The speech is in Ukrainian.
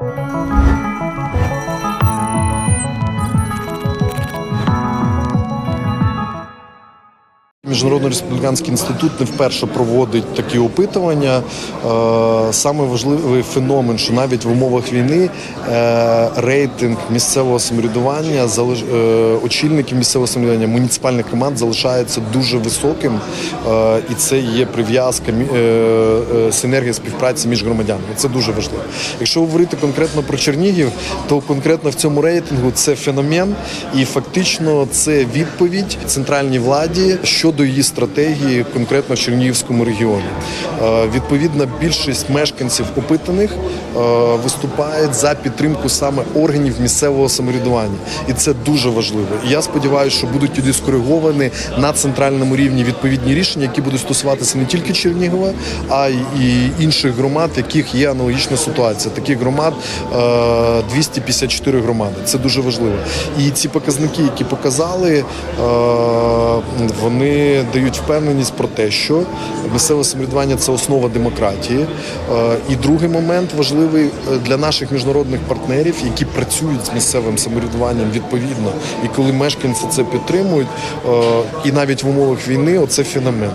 Thank you. Міжнародний республіканський інститут не вперше проводить такі опитування. Е, Саме важливий феномен, що навіть в умовах війни е, рейтинг місцевого самоврядування е, очільників місцевого самоврядування муніципальних команд залишається дуже високим, і це є прив'язка синергія співпраці між громадянами. Це дуже важливо. Якщо говорити конкретно про Чернігів, то конкретно в цьому рейтингу це феномен, і фактично це відповідь центральній владі щодо її стратегії конкретно в Чернігівському регіоні. Е, Відповідно, більшість мешканців опитаних е, виступають за підтримку саме органів місцевого самоврядування, і це дуже важливо. І я сподіваюся, що будуть тоді скориговані на центральному рівні відповідні рішення, які будуть стосуватися не тільки Чернігова, а й інших громад, в яких є аналогічна ситуація. Таких громад е, 254 громади. Це дуже важливо. І ці показники, які показали, е, дають впевненість про те, що місцеве самоврядування це основа демократії. Е, І другий момент важливий е, для наших міжнародних партнерів, які працюють з місцевим самоврядуванням відповідно. І коли мешканці це підтримують, е, і навіть в умовах війни, оце феномен.